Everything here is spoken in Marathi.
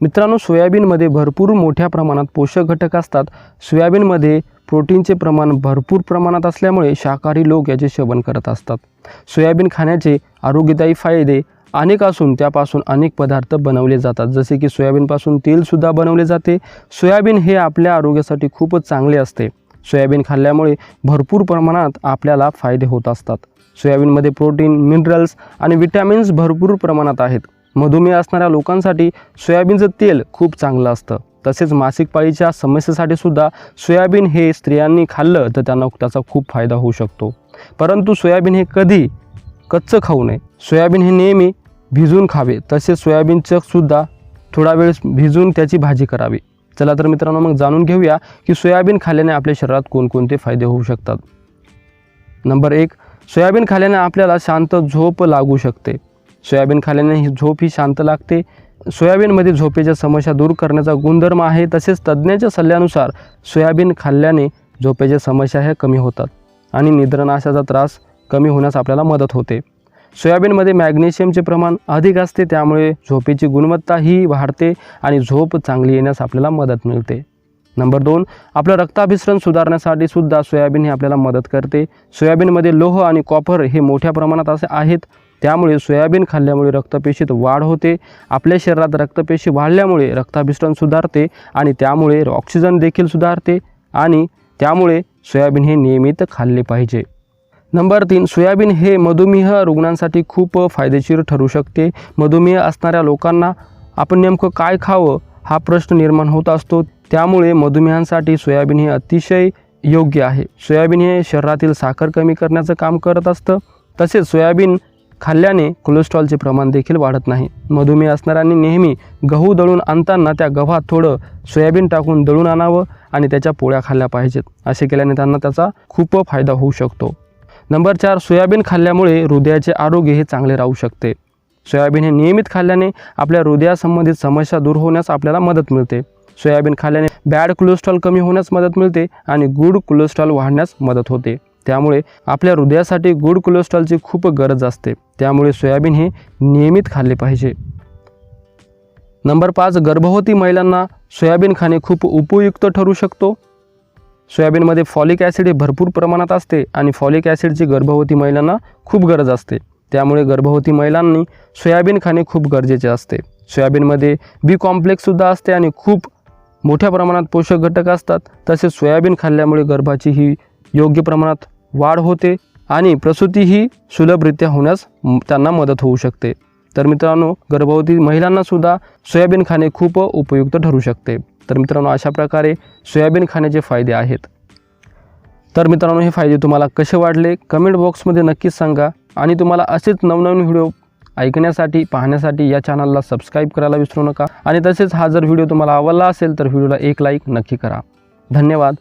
मित्रांनो सोयाबीनमध्ये भरपूर मोठ्या प्रमाणात पोषक घटक असतात. सोयाबीनमध्ये प्रोटीनचे प्रमाण भरपूर प्रमाणात असल्यामुळे शाकाहारी लोक याचे सेवन करत असतात. सोयाबीन खाण्याचे आरोग्यदायी फायदे अनेक असून त्यापासून अनेक पदार्थ बनवले जातात. जसे की सोयाबीनपासून तेलसुद्धा बनवले जाते. सोयाबीन हे आपल्या आरोग्यासाठी खूपच चांगले असते. सोयाबीन खाल्ल्यामुळे भरपूर प्रमाणात आपल्याला फायदे होत असतात. सोयाबीनमध्ये प्रोटीन मिनरल्स आणि विटॅमिन्स भरपूर प्रमाणात आहेत. मधुमेह असणाऱ्या लोकांसाठी सोयाबीनचं तेल खूप चांगलं असतं. तसेच मासिक पाळीच्या समस्येसाठी सुद्धा सोयाबीन हे स्त्रियांनी खाल्लं तर त्यांना त्याचा खूप फायदा होऊ शकतो. परंतु सोयाबीन हे कधी कच्चं खाऊ नये. सोयाबीन हे नेहमी भिजून खावे. तसेच सोयाबीनचं सुद्धा थोडा वेळ भिजून त्याची भाजी करावी. चला तर मित्रांनो मग जाणून घेऊया की सोयाबीन खाल्ल्याने आपल्या शरीरात कोणकोणते फायदे होऊ शकतात. नंबर एक सोयाबीन खाल्ल्याने आपल्याला शांत झोप लागू शकते. सोयाबीन खाल्ल्याने ही झोप ही शांत लागते. सोयाबीनमध्ये झोपेच्या समस्या दूर करण्याचा गुणधर्म आहे. तसेच तज्ज्ञाच्या सल्ल्यानुसार सोयाबीन खाल्ल्याने झोपेच्या समस्या ह्या कमी होतात आणि निद्रानाशाचा त्रास कमी होण्यास आपल्याला मदत होते. सोयाबीनमध्ये मॅग्नेशियमचे प्रमाण अधिक असते त्यामुळे झोपेची गुणवत्ता ही वाढते आणि झोप चांगली येण्यास आपल्याला मदत मिळते. नंबर दोन आपलं रक्ताभिसरण सुधारण्यासाठी सुद्धा सोयाबीन हे आपल्याला मदत करते. सोयाबीनमध्ये लोह आणि कॉपर हे मोठ्या प्रमाणात असे आहेत. त्यामुळे सोयाबीन खाल्ल्यामुळे रक्तपेशीत वाढ होते. आपल्या शरीरात रक्तपेशी वाढल्यामुळे रक्ताभिष्टन सुधारते आणि त्यामुळे ऑक्सिजन देखील सुधारते आणि त्यामुळे सोयाबीन हे नियमित खाल्ले पाहिजे. नंबर तीन सोयाबीन हे मधुमेह रुग्णांसाठी खूप फायदेशीर ठरू शकते. मधुमेह असणाऱ्या लोकांना आपण नेमकं काय खावं हा प्रश्न निर्माण होत असतो. त्यामुळे मधुमेहांसाठी सोयाबीन हे अतिशय योग्य आहे. सोयाबीन हे शरीरातील साखर कमी करण्याचं काम करत असतं. तसेच सोयाबीन खाल्ल्याने कोलेस्ट्रॉलचे प्रमाण देखील वाढत नाही. मधुमेह असणाऱ्यांनी नेहमी गहू दळून आणताना त्या गव्हात थोडं सोयाबीन टाकून दळून आणावं आणि त्याच्या पोळ्या खाल्ल्या पाहिजेत. असे केल्याने त्यांना त्याचा खूप फायदा होऊ शकतो. नंबर चार सोयाबीन खाल्ल्यामुळे हृदयाचे आरोग्य हे चांगले राहू शकते. सोयाबीन हे नियमित खाल्ल्याने आपल्या हृदयासंबंधित समस्या दूर होण्यास आपल्याला मदत मिळते. सोयाबीन खाल्ल्याने बॅड कोलेस्ट्रॉल कमी होण्यास मदत मिळते आणि गुड कोलेस्ट्रॉल वाढण्यास मदत होते. त्यामुळे आपल्या हृदयासाठी गुड कोलेस्ट्रॉलची खूप गरज असते. त्यामुळे सोयाबीन हे नियमित खाल्ले पाहिजे. नंबर पाच गर्भवती महिलांना सोयाबीन खाणे खूप उपयुक्त ठरू शकतो. सोयाबीनमध्ये फॉलिक ॲसिड हे भरपूर प्रमाणात असते आणि फॉलिक ॲसिडची गर्भवती महिलांना खूप गरज असते. त्यामुळे गर्भवती महिलांनी सोयाबीन खाणे खूप गरजेचे असते. सोयाबीनमध्ये बी कॉम्प्लेक्ससुद्धा असते आणि खूप मोठ्या प्रमाणात पोषक घटक असतात. तसेच सोयाबीन खाल्ल्यामुळे गर्भाची ही योग्य प्रमाणात वाढ होते आणि प्रसूती ही सुलभरित्या होण्यास त्यांना मदत होऊ शकते. तर मित्रांनो गर्भवती महिलांनासुद्धा सोयाबीन खाणे खूप उपयुक्त ठरू शकते. तर मित्रांनो अशा प्रकारे सोयाबीन खाण्याचे फायदे आहेत. तर मित्रांनो हे फायदे तुम्हाला कसे वाटले? कमेंट बॉक्समध्ये नक्कीच सांगा. आणि तुम्हाला असेच नवनवीन व्हिडिओ ऐकण्यासाठी पाहण्यासाठी या चॅनलला सबस्क्राईब करायला विसरू नका. आणि तसेच हा जर व्हिडिओ तुम्हाला आवडला असेल तर व्हिडिओला एक लाईक नक्की करा. धन्यवाद.